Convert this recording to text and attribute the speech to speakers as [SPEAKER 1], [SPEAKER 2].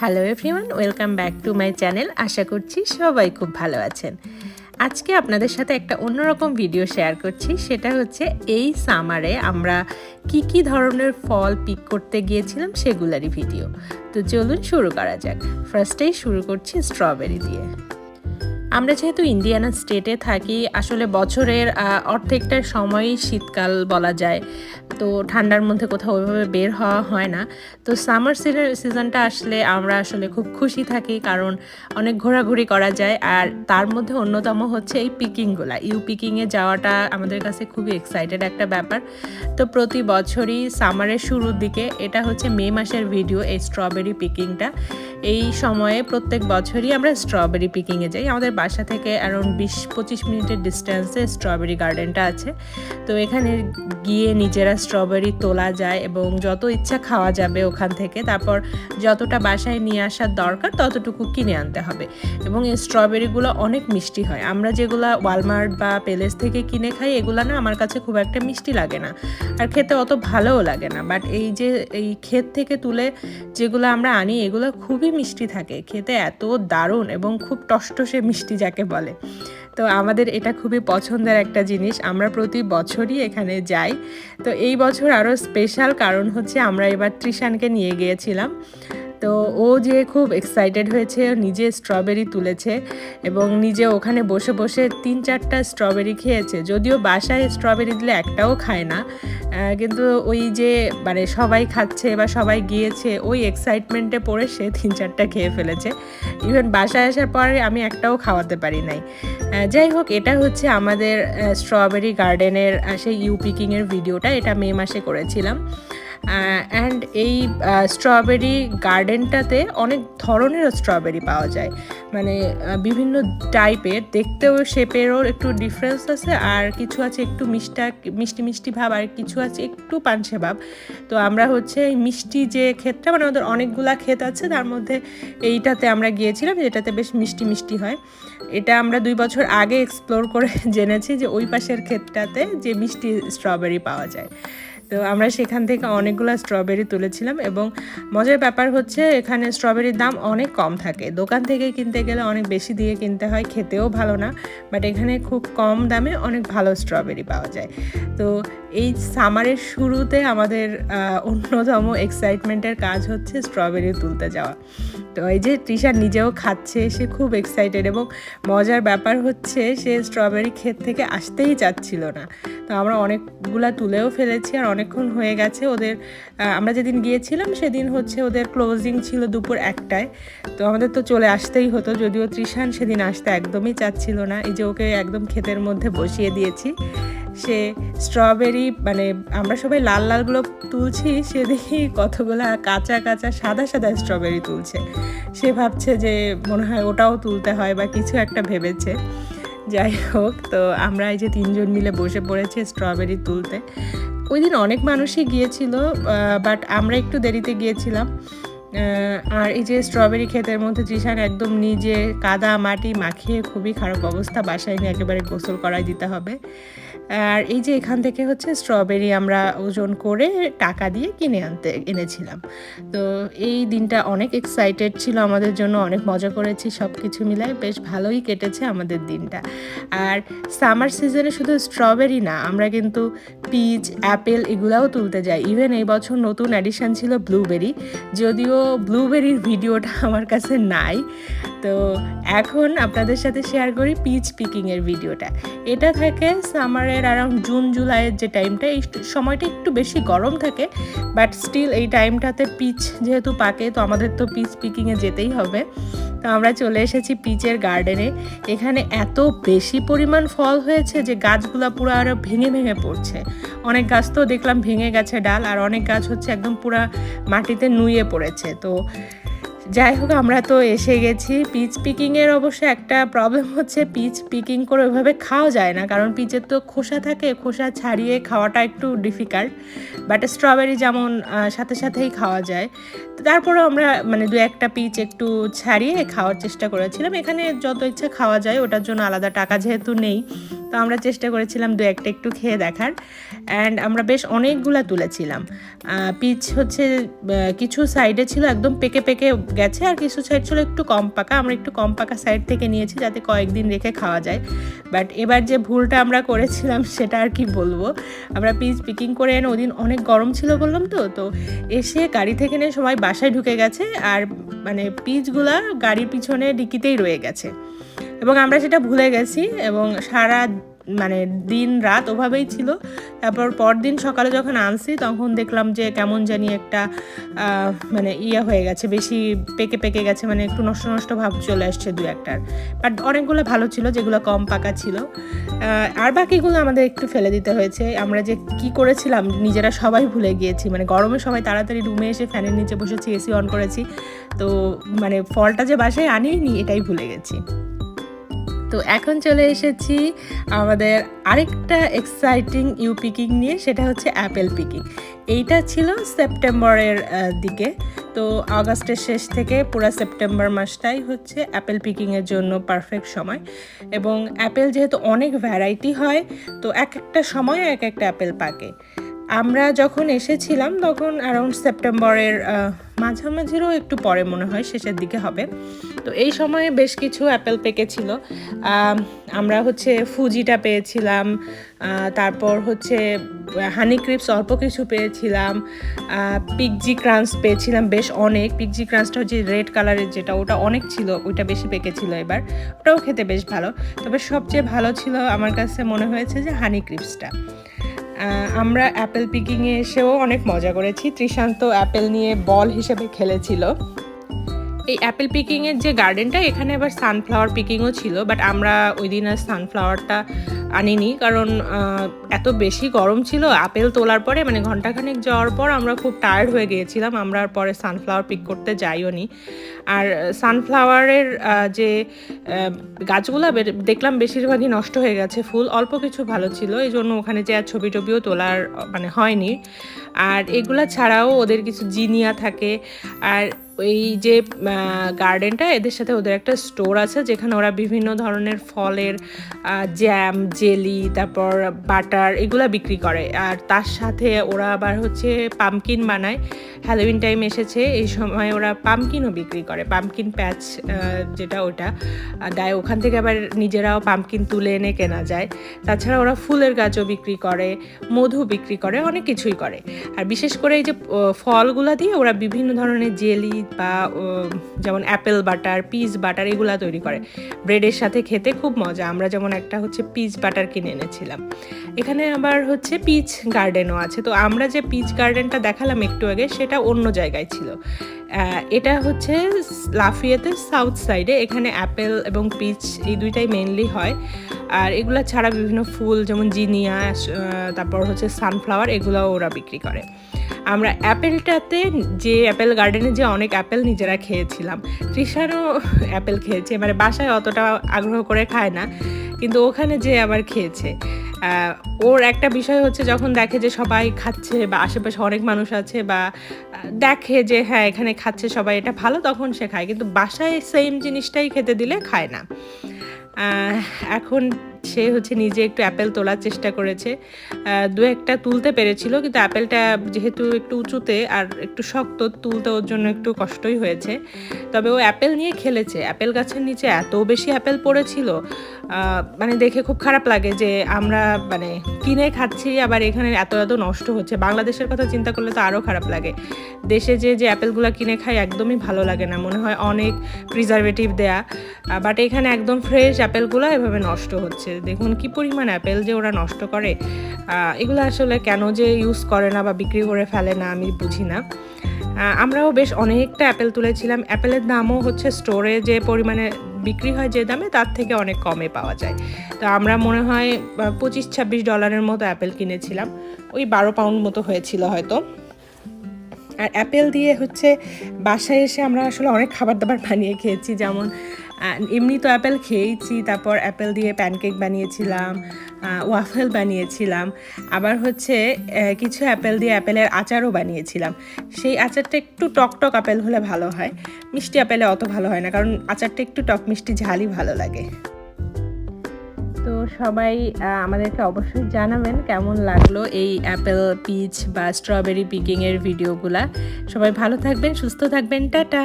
[SPEAKER 1] Hello everyone welcome back to my channel আশা করছি সবাই খুব ভালো আছেন। আজকে আপনাদের সাথে একটা অন্যরকম ভিডিও শেয়ার করছি। সেটা হচ্ছে এই সামারে আমরা কি কি ধরনের ফল পিক করতে গিয়েছিলাম সেগুলারই ভিডিও তো চলুন শুরু করা যাক। ফার্স্টেই শুরু করছি স্ট্রবেরি দিয়ে। আমরা যেহেতু ইন্ডিয়ানা স্টেটে থাকি, আসলে বছরের অর্ধেকটা সময়ই শীতকাল বলা যায়। তো ঠান্ডার মধ্যে কোথাও ওইভাবে বের হওয়া হয় না। তো সামার সিজনটা আসলে আমরা আসলে খুব খুশি থাকি, কারণ অনেক ঘোরাঘুরি করা যায়। আর তার মধ্যে অন্যতম হচ্ছে এই পিকিংগুলা ইউ পিকিংয়ে যাওয়াটা আমাদের কাছে খুবই এক্সাইটেড একটা ব্যাপার। তো প্রতি বছরই সামারের শুরুর দিকে এটা হচ্ছে মে মাসের ভিডিও এই স্ট্রবেরি পিকিংটা এই সময়ে প্রত্যেক বছরই আমরা স্ট্রবেরি পিকিংয়ে যাই। আমাদের বাসা থেকে অ্যারাউন্ড বিশ, পঁচিশ মিনিটের ডিস্টেন্সে স্ট্রবেরি গার্ডেনটা আছে। তো এখানে গিয়ে নিজেরা স্ট্রবেরি তোলা যায় এবং যত ইচ্ছা খাওয়া যাবে ওখান থেকে, তারপর যতটা বাসায় নিয়ে আসার দরকার ততটুকু কিনে আনতে হবে। এবং এই স্ট্রবেরিগুলো অনেক মিষ্টি হয়। আমরা যেগুলো ওয়ালমার্ট বা প্যালেস থেকে কিনে খাই, এগুলো না আমার কাছে খুব একটা মিষ্টি লাগে না। আর খেতে অত ভালোও লাগে না। বাট এই যে, এই ক্ষেত থেকে তুলে যেগুলো আমরা আনি, এগুলো খুবই মিষ্টি থাকে। খেতে এত দারুণ এবং খুব টসটসে মিষ্টি যাকে বলে। তো আমাদের এটা খুবই পছন্দের একটা জিনিস। আমরা প্রতি বছরই এখানে যাই। তো এই বছর আরও স্পেশাল কারণ হচ্ছে আমরা এবার ত্রিশানকে নিয়ে গিয়েছিলাম। তো ও যে খুব এক্সাইটেড হয়েছে নিজে স্ট্রবেরি তুলেছে এবং নিজে ওখানে বসে বসে তিন চারটা স্ট্রবেরি খেয়েছে। যদিও বাসায় স্ট্রবেরি দিলে একটাও খায় না কিন্তু ওই যে মানে সবাই খাচ্ছে বা সবাই গিয়েছে, ওই এক্সাইটমেন্টে পড়ে সে তিন চারটা খেয়ে ফেলেছে। ইভেন বাসায় আসার পরে আমি একটাও খাওয়াতে পারি নাই। যাই হোক, এটা হচ্ছে আমাদের স্ট্রবেরি গার্ডেনের সেই ইউ পিকিংয়ের ভিডিওটা এটা মে মাসে করেছিলাম। অ্যান্ড এই স্ট্রবেরি গার্ডেনটাতে অনেক ধরনেরও স্ট্রবেরি পাওয়া যায়। মানে বিভিন্ন টাইপের দেখতেও শেপেরও একটু ডিফারেন্স আছে, আর কিছু আছে একটু মিষ্টা, মিষ্টি মিষ্টি ভাব, আর কিছু আছে একটু পানসে ভাব। তো আমরা হচ্ছে এই মিষ্টি যে ক্ষেতটা মানে ওদের অনেকগুলা ক্ষেত আছে, তার মধ্যে এইটাতে আমরা গিয়েছিলাম, যেটাতে বেশ মিষ্টি মিষ্টি হয়। এটা আমরা দুই বছর আগে এক্সপ্লোর করে জেনেছি যে ওই পাশের ক্ষেতটাতে যে মিষ্টি স্ট্রবেরি পাওয়া যায়। তো আমরা সেখান থেকে অনেকগুলো স্ট্রবেরি তুলেছিলাম এবং মজার ব্যাপার হচ্ছে এখানে স্ট্রবেরির দাম অনেক কম থাকে। দোকান থেকে কিনতে গেলে অনেক বেশি দিয়ে কিনতে হয়, খেতেও ভালো না বাট এখানে খুব কম দামে অনেক ভালো স্ট্রবেরি পাওয়া যায়। তো এই সামারের শুরুতে আমাদের অন্যতম এক্সাইটমেন্টের কাজ হচ্ছে স্ট্রবেরি তুলতে যাওয়া। তো এই যে তৃষা নিজেও খাচ্ছে, সে খুব এক্সাইটেড এবং মজার ব্যাপার হচ্ছে সে স্ট্রবেরি ক্ষেত থেকে আসতেই চাচ্ছিল না। তো আমরা অনেকগুলা তুলেও ফেলেছি আর অনেকক্ষণ হয়ে গেছে ওদের আমরা যেদিন গিয়েছিলাম সেদিন হচ্ছে ওদের ক্লোজিং ছিল দুপুর একটায়। তো আমাদের তো চলে আসতেই হতো, যদিও তৃষান সেদিন আসতে একদমই চাচ্ছিল না। এই যে ওকে একদম ক্ষেতের মধ্যে বসিয়ে দিয়েছি। সে স্ট্রবেরি মানে আমরা সবাই লাল লালগুলো তুলছি, সে দেখি কতগুলো কাঁচা কাঁচা সাদা সাদা স্ট্রবেরি তুলছে। সে ভাবছে যে মনে হয় ওটাও তুলতে হয় বা কিছু একটা ভেবেছে। যাই হোক, তো আমরা এই যে তিনজন মিলে বসে পড়েছি স্ট্রবেরি তুলতে। ওই দিন অনেক মানুষই গিয়েছিল বাট আমরা একটু দেরিতে গিয়েছিলাম। আর এই যে স্ট্রবেরি ক্ষেতের মধ্যে তৃষান একদম নিজে কাদা মাটি মাখিয়ে খুবই খারাপ অবস্থা, বাসায় নিয়ে একেবারে গোসল করাই দিতে হবে। আর এই যে এখান থেকে হচ্ছে স্ট্রবেরি আমরা ওজন করে টাকা দিয়ে কিনে আনতে, এনেছিলাম। তো এই দিনটা অনেক এক্সাইটেড ছিল আমাদের জন্য, অনেক মজা করেছি সব কিছু মিলায় বেশ ভালোই কেটেছে আমাদের দিনটা। আর সামার সিজনে শুধু স্ট্রবেরি না, আমরা কিন্তু পিচ অ্যাপেল এগুলাও তুলতে যাই। ইভেন এই বছর নতুন অ্যাডিশন ছিল ব্লুবেরি যদিও ব্লুবেরির ভিডিওটা আমার কাছে নাই। তো এখন আপনাদের সাথে শেয়ার করি পিচ পিকিংয়ের ভিডিওটা। এটা থাকে সামারের অ্যারাউন্ড জুন জুলাইয়ের যে টাইমটা এই সময়টা একটু বেশি গরম থাকে বাট স্টিল এই টাইমটাতে পিচ যেহেতু পাকে, তো আমাদের তো পিচ পিকিংয়ে যেতেই হবে। তো আমরা চলে এসেছি পিচের গার্ডেনে। এখানে এত বেশি পরিমাণ ফল হয়েছে যে গাছগুলা পুরো আরও ভেঙে ভেঙে পড়ছে। অনেক গাছ তো দেখলাম ভেঙে গেছে ডাল, আর অনেক গাছ হচ্ছে একদম পুরা মাটিতে নুয়ে পড়েছে। তো যাই হোক, আমরা তো এসে গেছি। পিচ পিকিংয়ের অবশ্য একটা প্রবলেম হচ্ছে পিচ পিকিং করে ওইভাবে খাওয়া যায় না। কারণ পিচের তো খোসা থাকে, খোসা ছাড়িয়ে খাওয়াটা একটু ডিফিকাল্ট বাট স্ট্রবেরি যেমন সাথে সাথেই খাওয়া যায়। তারপরেও আমরা মানে দু একটা পিচ একটু ছাড়িয়ে খাওয়ার চেষ্টা করেছিলাম। এখানে যত ইচ্ছা খাওয়া যায়, ওটার জন্য আলাদা টাকা যেহেতু নেই। তো আমরা চেষ্টা করেছিলাম দু একটা একটু খেয়ে দেখার। অ্যান্ড আমরা বেশ অনেকগুলা তুলেছিলাম। পিচ হচ্ছে কিছু সাইডে ছিল একদম পেকে পেকে গেছে আর কিছু সাইড ছিল একটু কম পাকা। আমরা একটু কম পাকা সাইড থেকে নিয়েছি যাতে কয়েকদিন রেখে খাওয়া যায়। বাট এবার যে ভুলটা আমরা করেছিলাম সেটা আর কি বলব। আমরা পিচ পিকিং করে এনে ওদিন অনেক গরম ছিল বললাম তো। তো এসে গাড়ি থেকে নিয়ে সবাই বাসায় ঢুকে গেছে আর মানে পিচগুলা গাড়ির পিছনে ডিকিতেই রয়ে গেছে। এবং আমরা সেটা ভুলে গেছি এবং সারা মানে দিন রাত ওভাবেই ছিল। তারপর পরদিন সকালে যখন আনছি, তখন দেখলাম যে কেমন জানি একটা মানে ইয়ে হয়ে গেছে, বেশি পেকে পেকে গেছে মানে একটু নষ্ট নষ্ট ভাব চলে আসছে দু একটার। বাট অনেকগুলো ভালো ছিল, যেগুলো কম পাকা ছিল। আর বাকিগুলো আমাদের একটু ফেলে দিতে হয়েছে। আমরা যে কি করেছিলাম, নিজেরা সবাই ভুলে গিয়েছি। মানে গরমে সবাই তাড়াতাড়ি রুমে এসে ফ্যানের নিচে বসেছি, এসি অন করেছি। তো মানে ফলটা যে বাসায় আনিনি এটাই ভুলে গেছি। তো এখন চলে এসেছি আমাদের আরেকটা এক্সাইটিং ইউ পিকিং নিয়ে, সেটা হচ্ছে অ্যাপেল পিকিং এইটা ছিল সেপ্টেম্বরের দিকে। তো আগস্টের শেষ থেকে পুরো সেপ্টেম্বর মাসটাই হচ্ছে অ্যাপেল পিকিংয়ের জন্য পারফেক্ট সময়। এবং অ্যাপেল যেহেতু অনেক ভ্যারাইটি হয়, তো এক একটা সময় এক একটা অ্যাপেল পাকে। আমরা যখন এসেছিলাম তখন অ্যারাউন্ড সেপ্টেম্বরের মাঝামাঝিরও একটু পরে মনে হয় শেষের দিকে হবে। তো এই সময়ে বেশ কিছু অ্যাপেল পেকেছিল আম, আমরা হচ্ছে ফুজিটা পেয়েছিলাম তারপর হচ্ছে হানি ক্রিপস অল্প কিছু পেয়েছিলাম পিকজি ক্রাঞ্চ পেয়েছিলাম বেশ অনেক। পিকজি ক্রাঞ্চটা হচ্ছে রেড কালারের যেটা ওটা অনেক ছিল ওইটা বেশি পেকেছিল এবার। ওটাও খেতে বেশ ভালো। তবে সবচেয়ে ভালো ছিল আমার কাছে মনে হয়েছে যে হানি ক্রিপসটা আমরা অ্যাপেল পিকিংয়ে এসেও অনেক মজা করেছি। ত্রিশান্ত অ্যাপেল নিয়ে বল হিসেবে খেলেছিল। এই অ্যাপেল পিকিংয়ের যে গার্ডেনটা এখানে আবার সানফ্লাওয়ার পিকিংও ছিল বাট আমরা ওই দিন আর সানফ্লাওয়ারটা আনিনি, কারণ এত বেশি গরম ছিল, আপেল তোলার পরে মানে ঘন্টাখানেক যাওয়ার পর আমরা খুব টায়ার্ড হয়ে গিয়েছিলাম, আমরা আর পরে সানফ্লাওয়ার পিক করতে যাইও নি। আর সানফ্লাওয়ারের যে গাছগুলো দেখলাম বেশিরভাগই নষ্ট হয়ে গেছে ফুল, অল্প কিছু ভালো ছিল, এই জন্য ওখানে যে আর ছবি টবিও তোলার মানে হয়নি। আর এগুলা ছাড়াও ওদের কিছু জিনিয়া থাকে, আর ওই যে গার্ডেনটা এদের সাথে ওদের একটা স্টোর আছে, যেখানে ওরা বিভিন্ন ধরনের ফলের জ্যাম জেলি তারপর বাটার এগুলো বিক্রি করে। আর তার সাথে ওরা আবার হচ্ছে পামকিন বানায়। হ্যালোইন টাইম এসেছে, এই সময় ওরা পামকিনও বিক্রি করে। পামকিন প্যাচ যেটা ওটা। দেয়, ওখান থেকে আবার নিজেরাও পামকিন তুলে এনে কেনা যায়। তাছাড়া ওরা ফুলের গাছও বিক্রি করে, মধু বিক্রি করে, অনেক কিছুই করে। আর বিশেষ করে এই যে ফলগুলা দিয়ে ওরা বিভিন্ন ধরনের জেলি বা যেমন অ্যাপেল বাটার পিস বাটার এগুলো তৈরি করে। ব্রেডের সাথে খেতে খুব মজা। আমরা যেমন একটা হচ্ছে পিচ বাটার কিনে এনেছিলাম। এখানে আবার হচ্ছে পিচ গার্ডেনও আছে। তো আমরা যে পিচ গার্ডেনটা দেখালাম একটু আগে, সেটা অন্য জায়গায় ছিল। এটা হচ্ছে লাফিয়াতে সাউথ সাইডে এখানে অ্যাপেল এবং পিচ এই দুইটাই মেনলি হয়। আর এগুলা ছাড়া বিভিন্ন ফুল, যেমন জিনিয়া তারপর হচ্ছে সানফ্লাওয়ার এগুলোও ওরা বিক্রি করে। আমরা অ্যাপেলটাতে যে অ্যাপেল গার্ডেনে যে অনেক অ্যাপেল নিজেরা খেয়েছিলাম। তৃষারও অ্যাপেল খেয়েছে মানে বাসায় অতটা আগ্রহ করে খায় না, কিন্তু ওখানে যে আবার খেয়েছে। ওর একটা বিষয় হচ্ছে যখন দেখে যে সবাই খাচ্ছে বা আশেপাশে অনেক মানুষ আছে বা দেখে যে হ্যাঁ এখানে খাচ্ছে সবাই, এটা ভালো, তখন সে খায়। কিন্তু বাসায় সেম জিনিসটাই খেতে দিলে খায় না। এখন সে হচ্ছে নিজে একটু অ্যাপেল তোলার চেষ্টা করেছে। দু একটা তুলতে পেরেছিল, কিন্তু অ্যাপেলটা যেহেতু একটু উঁচুতে আর একটু শক্ত, তুলতে ওর জন্য একটু কষ্টই হয়েছে। তবে ও অ্যাপেল নিয়ে খেলেছে। অ্যাপেল গাছের নিচে এত বেশি অ্যাপেল পড়েছিল মানে দেখে খুব খারাপ লাগে যে আমরা মানে কিনে খাচ্ছি, আবার এখানে এত এত নষ্ট হচ্ছে। বাংলাদেশের কথা চিন্তা করলে তো আরও খারাপ লাগে। দেশে যে যে অ্যাপেলগুলো কিনে খাই একদমই ভালো লাগে না। মনে হয় অনেক প্রিজারভেটিভ দেয়া। বাট এখানে একদম ফ্রেশ অ্যাপেলগুলো এভাবে নষ্ট হচ্ছে। দেখুন কি পরিমাণ অ্যাপেল যে ওরা নষ্ট করে। এগুলো আসলে কেন যে ইউজ করে না বা বিক্রি করে ফেলে না আমি বুঝি না। আমরাও বেশ অনেকটা অ্যাপেল তুলেছিলাম। অ্যাপেলের দামও হচ্ছে স্টোরে যে পরিমাণে বিক্রি হয় যে দামে, তার থেকে অনেক কমে পাওয়া যায়। তো আমরা মনে হয় পঁচিশ ছাব্বিশ ডলারের মতো অ্যাপেল কিনেছিলাম। ওই বারো পাউন্ড মতো হয়েছিল হয়তো। আর অ্যাপেল দিয়ে হচ্ছে বাসায় এসে আমরা আসলে অনেক খাবার দাবার বানিয়ে খেয়েছি। যেমন এমনি তো অ্যাপেল খেয়েইছি, তারপর অ্যাপেল দিয়ে প্যানকেক বানিয়েছিলাম ওয়াফেল বানিয়েছিলাম। আবার হচ্ছে কিছু অ্যাপেল দিয়ে অ্যাপেলের আচারও বানিয়েছিলাম। সেই আচারটা একটু টক টক আপেল হলে ভালো হয়। মিষ্টি আপেলে অত ভালো হয় না, কারণ আচারটা একটু টক মিষ্টি ঝালই ভালো লাগে। তো সবাই আমাদেরকে অবশ্যই জানাবেন কেমন লাগল এই অ্যাপেল পিচ বা স্ট্রবেরি পিকিংয়ের ভিডিওগুলা সবাই ভালো থাকবেন, সুস্থ থাকবেন, টাটা!